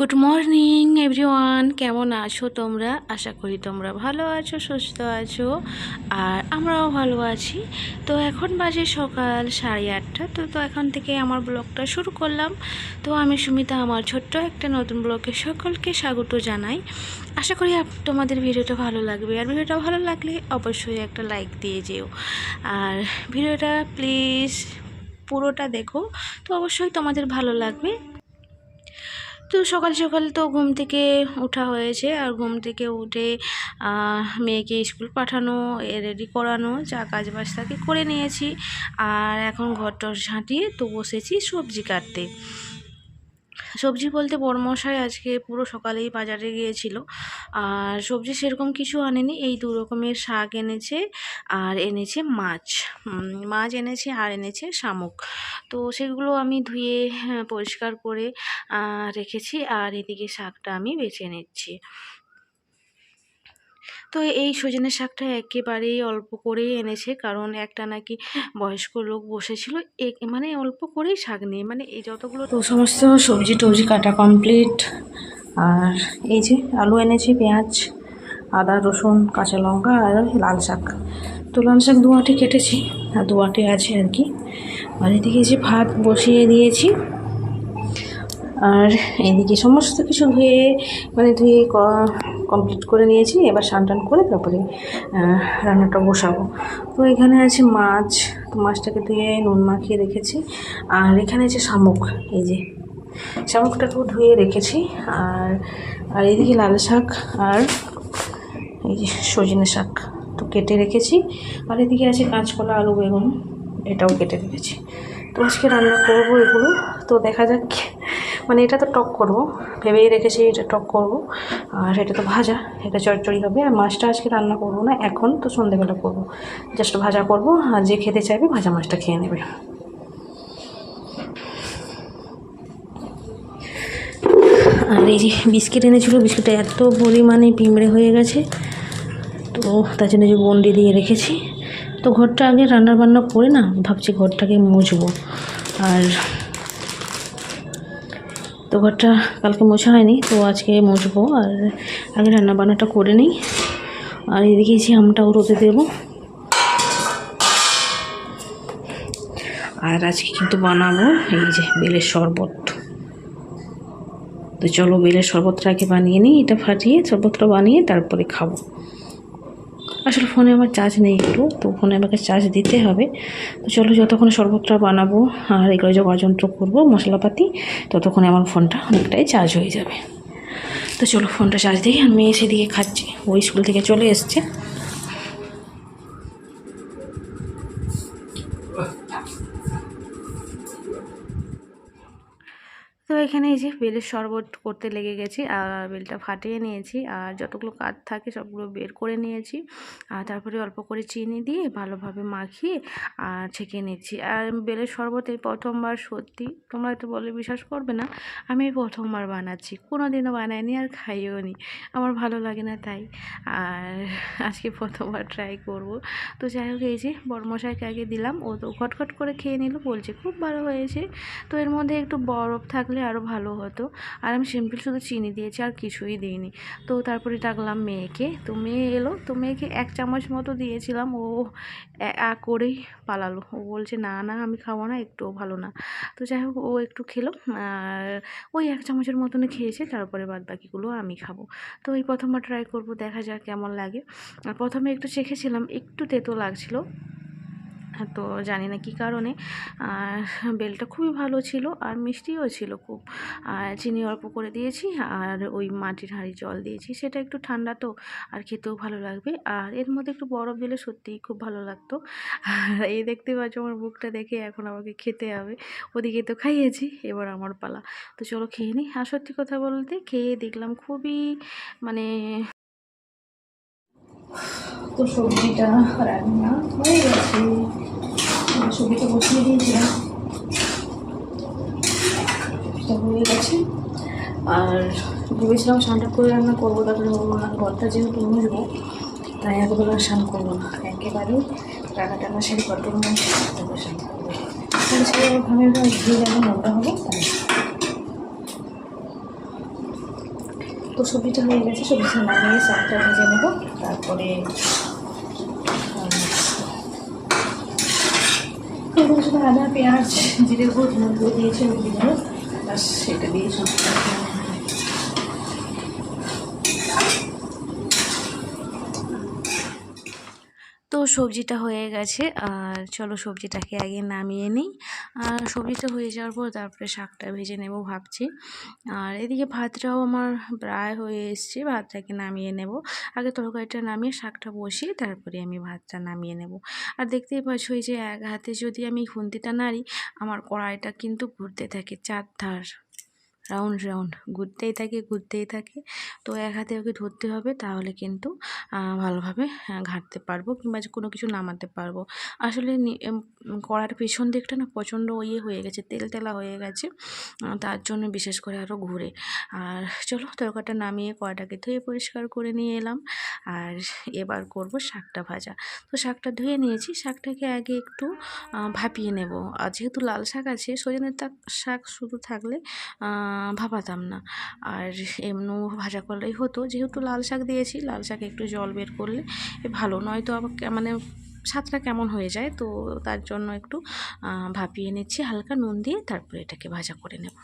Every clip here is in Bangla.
গুড মর্নিং এভরিওয়ান কেমন আছো তোমরা? আশা করি তোমরা ভালো আছো, সুস্থ আছো, আর আমরাও ভালো আছি। তো এখন বাজে সকাল সাড়ে আটটা। তো তো এখন থেকে আমার ব্লগটা শুরু করলাম। তো আমি সুমিতা, আমার ছোট্ট একটা নতুন ব্লগে সকলকে স্বাগত জানাই। আশা করি তোমাদের ভিডিওটা ভালো লাগবে। আর ভিডিওটা ভালো লাগলে অবশ্যই একটা লাইক দিয়ে যেও। আর ভিডিওটা প্লিজ পুরোটা দেখো। তো অবশ্যই তোমাদের ভালো লাগবে। তো সকাল সকাল তো ঘুম থেকে ওঠা হয়েছে আর ঘুম থেকে উঠে মেয়েকে স্কুল পাঠানো রেডি করানো, যা কাজ বাজ থাকে করে নিয়েছি। আর এখন ঘর টর ঝাঁটিয়ে তো বসেছি সবজি কাটতে। সবজি বলতে বড়মশাই আজকে পুরো সকালেই বাজারে গিয়েছিল। আর সবজি সেরকম কিছু আনেনি এই দু রকমের শাক এনেছে আর এনেছে মাছ। মাছ এনেছে আর এনেছে শামুক। তো সেগুলো আমি ধুয়ে হ্যাঁ, পরিষ্কার করে রেখেছি আর এদিকে শাকটা আমি বেছে নিচ্ছি। তো এই সজনে শাকটা একেবারেই অল্প করেই এনেছে, কারণ একটা নাকি বয়স্ক লোক বসেছিল মানে অল্প করেই শাক নিয়ে মানে এই যতগুলো তো সমস্ত সবজি টবজি কাটা কমপ্লিট আর এই যে আলু এনেছি, পেঁয়াজ, আদা, রসুন, কাঁচা লঙ্কা আর লাল শাক। তো লাল শাক দু আটে কেটেছি, আর দু আটে আছে আর কি। আর এদিকে যে ভাত বসিয়ে দিয়েছি। আর এদিকে সমস্ত কিছু ধুয়ে মানে ধুয়ে কমপ্লিট করে নিয়েছি। এবার স্নান টান করে তারপরে রান্নাটা বসাবো। তো এখানে আছে মাছ, তো মাছটাকে ধুয়ে নুন মাখিয়ে রেখেছি। আর এখানে আছে শামুক, এই যে। শামুকটাকেও ধুয়ে রেখেছি। আর আর এদিকে লাল শাক আর এই যে সজনে শাক তো কেটে রেখেছি। আর এদিকে আছে কাঁচকলা, আলু, বেগুন, এটাও কেটে রেখেছি। তো আজকে রান্না করব এগুলো। তো দেখা যাক মানে এটা তো টক করব। ভেবেই রেখেছি এটা টক করব। আর এটা তো ভাজা, এটা চচ্চড়ি হবে। আর মাছটা আজকে রান্না করব না, এখন তো সন্ধেবেলা করব। জাস্ট ভাজা করব, আর যে খেতে চাইবে ভাজা মাছটা খেয়ে নেবে। আর এই যে বিস্কিট এনেছিল, বিস্কিটটা এত পরিমাণে পিঁমড়ে হয়ে গেছে, তো তার জন্য যে বন্ডি দিয়ে রেখেছি। তো ঘরটা আগে রান্না বান্না করে না, ভাবছি ঘরটাকে মুছবো। আর তো ঘরটা কালকে মোছা হয়নি, তো আজকে মুছবো আর আগে রান্না বান্নাটা করে নিই। আর এদিকে যে আমটাও রোদে দেবো। আর আজকে কিন্তু বানাবো এই যে বেলের শরবত। তো চলো বেলের শরবতটা আগে বানিয়ে নিই, এটা ফাটিয়ে শরবতটা বানিয়ে তারপরে খাব। আসলে ফোনে আমার চার্জ নেই একটু, তো ফোনে আমাকে চার্জ দিতে হবে। তো চলো যতক্ষণ শরবতটা বানাবো আর এগুলো যে অযন্ত্র করব, মশলাপাতি, ততক্ষণে আমার ফোনটা অনেকটাই চার্জ হয়ে যাবে। তো চলো ফোনটা চার্জ দিই, আমি মেয়ে সেদিকে খাচ্ছি। ওই স্কুল থেকে চলে এসছে। তো এখানে এই যে বেলের শরবত করতে লেগে গেছি, আর বেলটা ফাটিয়ে নিয়েছি, আর যতগুলো কাঠ থাকে সবগুলো বের করে নিয়েছি, আর তারপরে অল্প করে চিনি দিয়ে ভালোভাবে মাখিয়ে, আর ছেঁকে নিচ্ছি। আর বেলের শরবত এই প্রথমবার সত্যি তোমরা একটু বলে বিশ্বাস করবে না, আমি এই প্রথমবার বানাচ্ছি কোনো দিনও বানাইনি আর খাইও নি, আমার ভালো লাগে না তাই, আর আজকে প্রথমবার ট্রাই করব। তো যাই হোক, এই যে বড়মশাইকে আগে দিলাম, ও তো খটখট করে খেয়ে নিল, বলছে খুব ভালো হয়েছে, তো এর মধ্যে একটু বরফ থাকলে আরও ভালো হতো। আর আমি সিম্পল শুধু চিনি দিয়েছি, আর কিছুই দিইনি। তো তারপরে ডাকলাম মেয়েকে। তো মেয়ে এলো, তো মেয়েকে এক চামচ মতো দিয়েছিলাম। ও আ করেই পালালো। ও বলছে, না না, আমি খাব না, একটুও ভালো না। তো যাই হোক, ও একটু খেলো। আর ওই এক চামচের মতনই খেয়েছে। তারপরে বাদ বাকিগুলো আমি খাব। তো এই প্রথমবার ট্রাই করব, দেখা যাক কেমন লাগে। আর প্রথমে একটু চেখেছিলাম, একটু তেতো লাগছিল। তো জানি না কী কারণে। আর বেলটা খুবই ভালো ছিল আর মিষ্টিও ছিল খুব। আর চিনি অল্প করে দিয়েছি আর ওই মাটির হাঁড়ি জল দিয়েছি, সেটা একটু ঠান্ডা তো আর খেতেও ভালো লাগবে। আর এর মধ্যে একটু বরফ দিলে সত্যিই খুব ভালো লাগতো। আর এই দেখতে পাচ্ছ আমার বুকটা দেখে এখন আমাকে খেতে হবে। ওদিকে তো খাইয়েছি, এবার আমার পালা। তো চলো খেয়ে নিই আর সত্যি কথা বলতে খেয়ে দেখলাম খুবই মানে তো সবজিটা রান্না হয়ে গেছে। সবজিটা বসিয়ে দিয়েছিলাম। হয়ে গেছে। আর ভেবেছিলাম স্নানটা করে রান্না করব, তারপরে বলব ঘরটা যেহেতু মুছবো, তাই একবেলা স্নান করব না। একেবারে রান্না টান্না সেরে ঘরটা স্নান করব। হবে তো সবজিটা হয়ে গেছে, সবজিটা নামিয়ে শাকটা ভেজে নেব। তারপরে এগুলো আদা, পেঁয়াজ, জিরে গুঁড়ো, ধনে দিয়েছে ওই দিয়ে দেবো ব্যাস, সেটা দিয়ে হবে। তো সবজিটা হয়ে গেছে, আর চলো সবজিটাকে আগে নামিয়ে নিই আর সবজিটা হয়ে যাওয়ার পর তারপরে শাকটা ভেজে নেব ভাবছি। আর এদিকে ভাতটাও আমার প্রায় হয়ে এসছে, ভাতটাকে নামিয়ে নেব। আগে তরকারিটা নামিয়ে শাকটা বসিয়ে তারপরে আমি ভাতটা নামিয়ে নেব। আর দেখতেই পাচ্ছ যে এক হাতে যদি আমি খুন্তিটা নাড়ি, আমার কড়াইটা কিন্তু ঘুরতে থাকে চার ধার রাউন্ড রাউন্ড ঘুরতেই থাকে ঘুরতেই থাকে। তো এক হাতে ওকে ধরতে হবে, তাহলে কিন্তু ভালোভাবে ঘাঁটতে পারব কিংবা কোনো কিছু নামাতে পারব। আসলে কড়ার পেছন দিকটা না প্রচণ্ড ইয়ে হয়ে গেছে, তেল তেলা হয়ে গেছে তার জন্য বিশেষ করে আরও ঘুরে। আর চলো তরকারিটা নামিয়ে কড়াটাকে ধুয়ে পরিষ্কার করে নিয়ে এলাম। আর এবার করব শাকটা ভাজা। তো শাকটা ধুয়ে নিয়েছি, শাকটাকে আগে একটু ভাপিয়ে নেব। আর যেহেতু লাল শাক আছে সজনের শাক শুধু থাকলে ভাপাতাম না। আর এমনও ভাজা করলেই হতো। যেহেতু লাল শাক দিয়েছি, লাল শাক একটু জল বের করলে ভালো। নয় তো আবার মানে স্বাদটা কেমন হয়ে যায়, তো তার জন্য একটু ভাপিয়ে নিচ্ছি, হালকা নুন দিয়ে তারপরে এটাকে ভাজা করে নেব।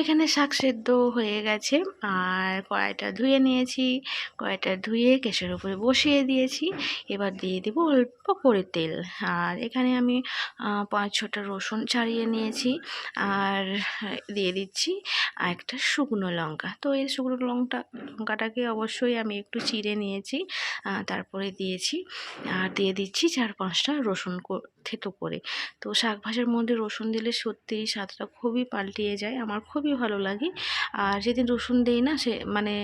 এখানে শাক সেদ্ধ হয়ে গেছে। আর কড়াইটা ধুয়ে নিয়েছি। কড়াইটা ধুয়ে গ্যাসের উপরে বসিয়ে দিয়েছি। এবার দিয়ে দেব অল্প করে তেল। আর এখানে আমি পাঁচ ছটা রসুন ছাড়িয়ে নিয়েছি। আর দিয়ে দিচ্ছি আর একটা শুকনো লঙ্কা। তো এই শুকনো লঙ্কা, লঙ্কাটাকে অবশ্যই আমি একটু চিড়ে নিয়েছি। তারপরে দিয়েছি। আর দিয়ে দিচ্ছি চার পাঁচটা রসুন থেতো করে। তো শাক ভাজার মধ্যে রসুন দিলে সত্যিই স্বাদটা খুবই পাল্টিয়ে যায়, আমার খুবই ভালো লাগে। আর যেদিন রসুন দেই না সে মানে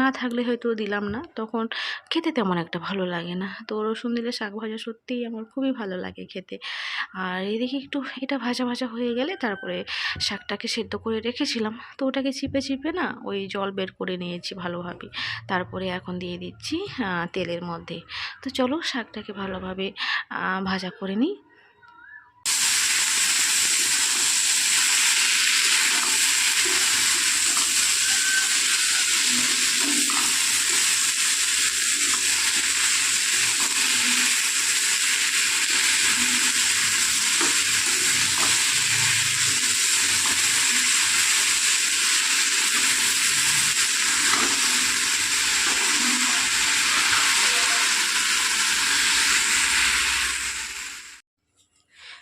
না থাকলে হয়তো দিলাম না। তখন খেতে তেমন একটা ভালো লাগে না। তো রসুন দিলে শাক ভাজা সত্যিই আমার খুবই ভালো লাগে খেতে। আর এদিকে একটু এটা ভাজা ভাজা হয়ে গেলে তারপরে শাকটাকে সেদ্ধ করে রেখেছিলাম। তো ওটাকে চিপে চিপে না ওই জল বের করে নিয়েছি ভালোভাবে। তারপরে এখন দিয়ে দিচ্ছি তেলের মধ্যে। তো চলো শাকটাকে ভালোভাবে ভাজা করে নিই।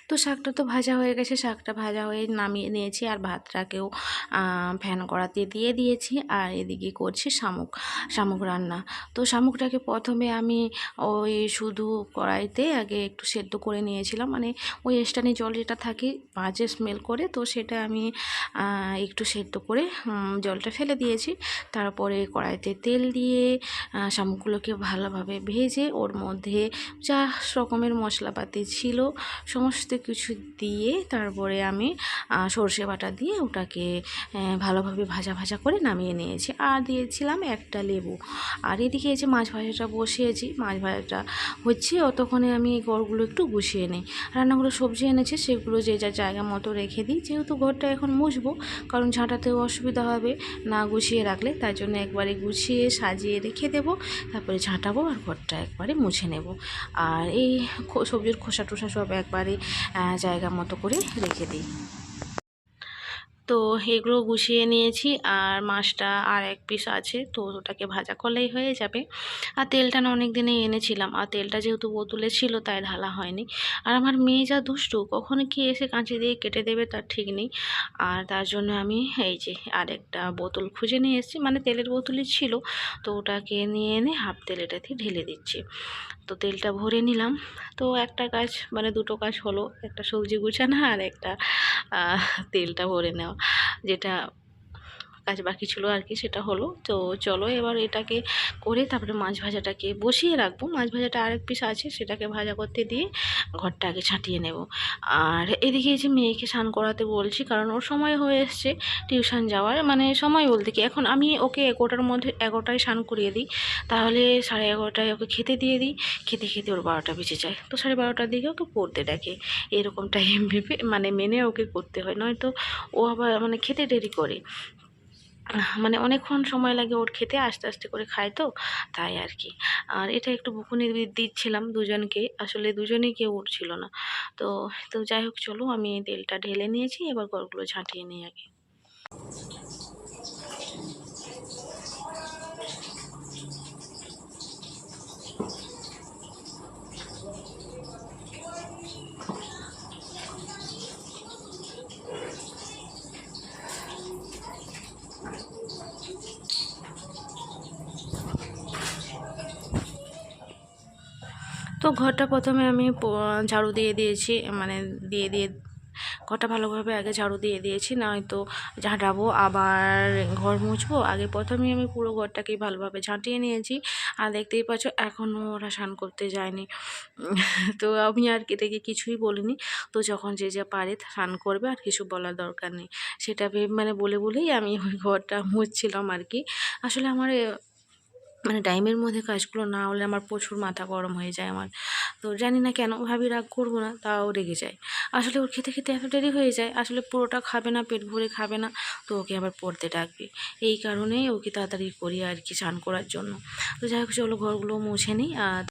তো শাকটা তো ভাজা হয়ে গেছে, শাকটা ভাজা হয়ে নামিয়ে নিয়েছি আর ভাতটাকেও ফ্যান কড়াতে দিয়ে দিয়েছি আর এদিকে করছি শামুক শামুক রান্না। তো শামুকটাকে প্রথমে আমি ওই শুধু কড়াইতে আগে একটু সেদ্ধ করে নিয়েছিলাম মানে ওই স্টানি জল যেটা থাকে বাজে স্মেল করে, তো সেটা আমি একটু সেদ্ধ করে জলটা ফেলে দিয়েছি। তারপরে কড়াইতে তেল দিয়ে শামুকগুলোকে ভালোভাবে ভেজে ওর মধ্যে যা রকমের মশলাপাতি ছিল, সমস্ত কিছু দিয়ে তারপরে আমি সর্ষে বাটা দিয়ে ওটাকে ভালোভাবে ভাজা ভাজা করে নামিয়ে নিয়েছি। আর দিয়েছিলাম একটা লেবু। আর এদিকে এই যে মাছ ভাজাটা বসিয়েছি, মাছ ভাজাটা হচ্ছে অতক্ষণে আমি এই গড়গুলো একটু গুছিয়ে নিই। রান্নাগুলো সবজি এনেছে, সেগুলো যে যা জায়গা মতো রেখে দিই। যেহেতু ঘরটা এখন মুছবো, কারণ ঝাঁটাতেও অসুবিধা হবে না গুছিয়ে রাখলে, তাই জন্য একবারে গুছিয়ে সাজিয়ে রেখে দেবো, তারপরে ঝাঁটাবো আর ঘরটা একবারে মুছে নেব। আর এই সবজির খোসা টোসা সব একবারে জায়গা মতো করে রেখে দিই। তো এগুলো গুছিয়ে নিয়েছি আর মাছটা আর এক পিস আছে, তো ওটাকে ভাজা করলেই হয়ে যাবে। আর তেলটা না অনেক দিনে এনেছিলাম, আর তেলটা যেহেতু বোতলে ছিল তাই ঢালা হয়নি। আর আমার মেয়ে যা দুষ্টু, কখনো কি এসে কাঁচি দিয়ে কেটে দেবে তার ঠিক নেই। আর তার জন্য আমি এই যে আরেকটা বোতল খুঁজে নিয়ে এসেছি মানে তেলের বোতলই ছিল, তো ওটাকে নিয়ে এনে হাফ তেল এটাতে ঢেলে দিচ্ছি। তো তেলটা ভরে নিলাম, তো একটা কাজ মানে দুটো কাজ হলো, একটা সবজি গুছানো আর একটা তেলটা ভরে নেওয়া। যেটা কাজ বাকি ছিল আর কি, সেটা হলো। তো চলো এবার এটাকে করে তারপরে মাছ ভাজাটাকে বসিয়ে রাখব। মাছ ভাজাটা আরেক পিস আছে, সেটাকে ভাজা করতে দিয়ে ঘরটা আগে ছাঁটিয়ে নেব। আর এদিকে যে মেয়েকে স্নান করাতে বলছি, কারণ ওর সময় হয়ে এসছে টিউশন যাওয়ার। মানে সময় বলতে কি, এখন আমি ওকে এগারোটার মধ্যে, এগারোটায় স্নান করিয়ে দিই। তাহলে সাড়ে এগারোটায় ওকে খেতে দিয়ে দিই। খেতে খেতে ওর বারোটা বেজে যায়। তো সাড়ে বারোটার দিকে ওকে পড়তে ডাকে এরকম টাইম ভেবে মানে মেনে ওকে করতে হয়। নয়তো ও আবার মানে খেতে দেরি করে। মানে অনেকক্ষণ সময় লাগে ওর খেতে, আস্তে আস্তে করে খায় তো, তাই আর কি। আর এটা একটু বকুনি দিচ্ছিলাম দুজনকে, আসলে দুজনেই কেউ উঠছিল না। তো তো যাই হোক, চলো আমি তেলটা ঢেলে নিয়েছি, এবার গড়গুলো ঝাঁটিয়ে নিই আগে। তো ঘরটা প্রথমে আমি ঝাড়ু দিয়ে দিয়েছি মানে দিয়ে দিয়ে, ঘরটা ভালোভাবে আগে ঝাড়ু দিয়ে দিয়েছি, নয়তো ঝাঁটাবো, আবার ঘর মুছবো। আগে প্রথমেই আমি পুরো ঘরটাকে ভালোভাবে ঝাঁটিয়ে নিয়েছি। আর দেখতেই পাচ্ছ এখনও ওরা স্নান করতে যায়নি। তো আমি আর কি থেকে কিছুই বলিনি। তো যখন যে যা পারে স্নান করবে, আর কিছু বলার দরকার নেই। সেটা মানে বলে বলেই আমি ওই ঘরটা মুছছিলাম আর কি। আসলে আমার মানে টাইমের মধ্যে কাজগুলো না হলে আমার প্রচুর মাথা গরম হয়ে যায় আমার। তো জানি না কেন ভাবি রাগ করব না, তাও রেগে যায়। আসলে ওর খেতে খেতে এত দেরি হয়ে যায়, আসলে পুরোটা খাবে না, পেট ভরে খাবে না, তো ওকে আবার পড়তে ডাকবে। এই কারণেই ওকে তাড়াতাড়ি করি আর কি স্নান করার জন্য। তো যাই হোক, চলো ঘরগুলো মুছে নিই, আর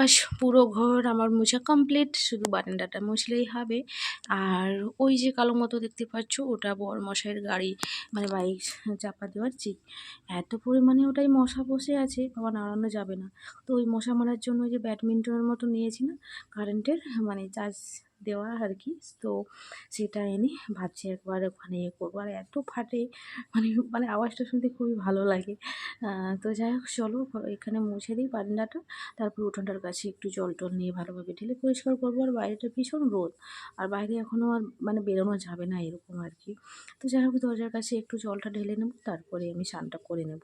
বাস পুরো ঘর আমার মোছা কমপ্লিট শুধু বারান্দাটা মুছলেই হবে। আর ওই যে কালো মতো দেখতে পাচ্ছ, ওটা বর মশাইয়ের গাড়ি মানে বাইক চাপা দেওয়ার চিক এত পরিমাণে ওটাই মশা বসে আছে, বাবা নাড়ানো যাবে না। তো ওই মশা মারার জন্য ওই যে ব্যাডমিন্টনের মতো নিয়েছি না কারেন্টের মানে চার্জ দেওয়া আর কি তো সেটা এনে ভাবছি একবার ওখানে ইয়ে করব। আর এত ফাটে মানে মানে আওয়াজটা শুনতে খুবই ভালো লাগে। তো যাই হোক, চলো এখানে মুছে দিই বারান্দাটা। তারপর উঠোনটার কাছে একটু জল টল নিয়ে ভালোভাবে ঢেলে পরিষ্কার করব। আর বাইরেটা ভীষণ রোদ। আর বাইরে এখনও আর মানে বেরোনো যাবে না এরকম আর কি তো যাই হোক, দরজার কাছে একটু জলটা ঢেলে নেব। তারপরে আমি স্নানটা করে নেব।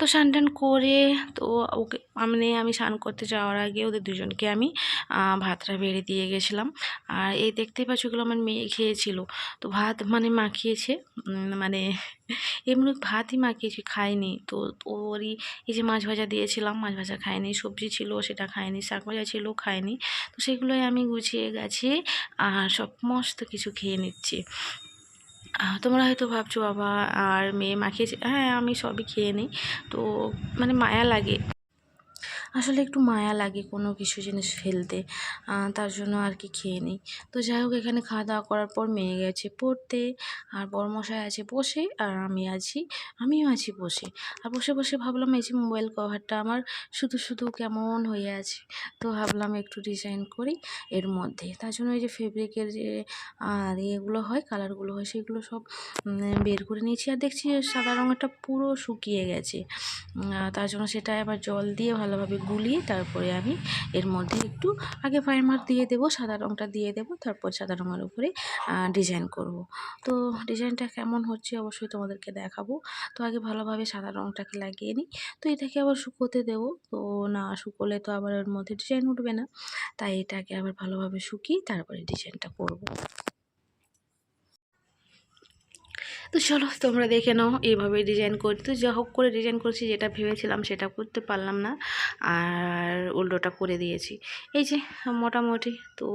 তো স্নান টান করে তো ওকে মানে আমি স্নান করতে যাওয়ার আগে ওদের দুজনকে আমি ভাতটা বেড়ে দিয়ে গেছিলাম। আর এই দেখতেই পাচ্ছ এগুলো আমার মেয়ে খেয়েছিল। তো ভাত মানে মাখিয়েছে মানে এমনি ভাতই মাখিয়েছি, খায়নি। তো ওরই এই যে মাছ ভাজা দিয়েছিলাম, মাছ ভাজা খায়নি, সবজি ছিল, সেটা খায়নি, শাক ভাজা ছিল, খায়নি। তো সেগুলোই আমি গুছিয়ে গেছি আর সব মস্ত কিছু খেয়ে নিচ্ছি। তোমরা হয়তো ভাবছ, বাবা আর মেয়ে মাখিয়েছে। হ্যাঁ আমি সবই খেয়ে নিই। তো মানে মায়া লাগে। আসলে একটু মায়া লাগে কোনো কিছু জিনিস ফেলতে তার জন্য আর কি খেয়ে নিই। তো যাই হোক, এখানে খাওয়া দাওয়া করার পর মেয়ে গেছে পড়তে, আর বড়মশাই আছে বসে, আর আমি আছি, আমিও আছি বসে। আর বসে বসে ভাবলাম এই যে মোবাইল কভারটা আমার শুধু শুধু কেমন হয়ে আছে, তো ভাবলাম একটু ডিজাইন করি এর মধ্যে। তার জন্য এই যে ফেব্রিকের যে আর এগুলো হয়, কালারগুলো হয়, সেগুলো সব বের করে নিয়েছি। আর দেখছি সাদা রঙেরটা পুরো শুকিয়ে গেছে তার জন্য সেটা আবার জল দিয়ে ভালোভাবে গুলিয়ে তারপরে আমি এর মধ্যে একটু আগে প্রাইমার দিয়ে দেবো, সাদা রঙটা দিয়ে দেবো, তারপর সাদা রঙের উপরে ডিজাইন করব। তো ডিজাইনটা কেমন হচ্ছে অবশ্যই তোমাদেরকে দেখাবো। তো আগে ভালোভাবে সাদা রঙটাকে লাগিয়ে নিই। তো এটাকে আবার শুকোতে দেবো। তো না, শুকোলে তো আবার এর মধ্যে ডিজাইন উঠবে না। তাই এটাকে আবার ভালোভাবে শুকিয়ে তারপরে ডিজাইনটা করব। তো চলো তোমরা দেখে নাও এইভাবে ডিজাইন করি তো যা হোক করে ডিজাইন করছি, যেটা ভেবেছিলাম সেটা করতে পারলাম না। আর উল্টোটা করে দিয়েছি। এই যে, মোটামুটি তো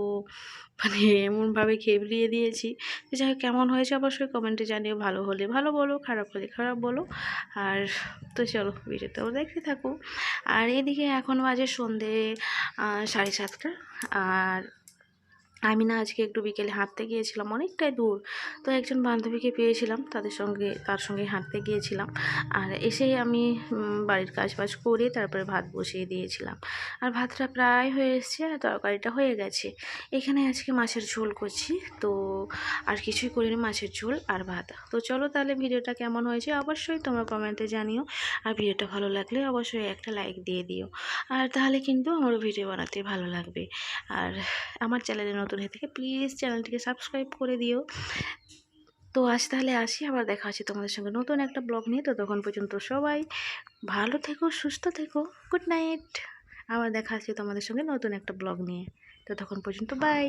মানে এমনভাবে খেবলিয়ে দিয়েছি। তো যাই হোক, কেমন হয়েছে অবশ্যই কমেন্টে জানিও। ভালো হলে ভালো বলো, খারাপ হলে খারাপ বলো। আর তো চলো ভিডিওটাও দেখতে থাকো। আর এদিকে এখন বাজে সন্ধে সাড়ে সাতটা। আর আমি না আজকে একটু বিকেলে হাঁটতে গিয়েছিলাম, অনেকটাই দূর। তো একজন বান্ধবীকে পেয়েছিলাম, তাদের সঙ্গে, তার সঙ্গে হাঁটতে গিয়েছিলাম। আর এসে আমি বাড়ির কাজ বাজ করে তারপরে ভাত বসিয়ে দিয়েছিলাম। আর ভাতটা প্রায় হয়ে এসছে আর তরকারিটা হয়ে গেছে। এখানে আজকে মাছের ঝোল করছি, তো আর কিছুই করিনি মাছের ঝোল আর ভাত। তো চলো তাহলে ভিডিওটা কেমন হয়েছে অবশ্যই তোমরা কমেন্টে জানিও। আর ভিডিওটা ভালো লাগলে অবশ্যই একটা লাইক দিয়ে দিও। আর তাহলে কিন্তু আমার ভিডিও বানাতে ভালো লাগবে। আর আমার চ্যানেলে নতুন হয়ে থেকে প্লিজ চ্যানেলটিকে সাবস্ক্রাইব করে দিও। তো আজ তাহলে আসি, আবার দেখা আছে তোমাদের সঙ্গে নতুন একটা ব্লগ নিয়ে। তো তখন পর্যন্ত সবাই ভালো থেকো, সুস্থ থেকো গুড নাইট আবার দেখা আছে তোমাদের সঙ্গে নতুন একটা ব্লগ নিয়ে। তো তখন পর্যন্ত বাই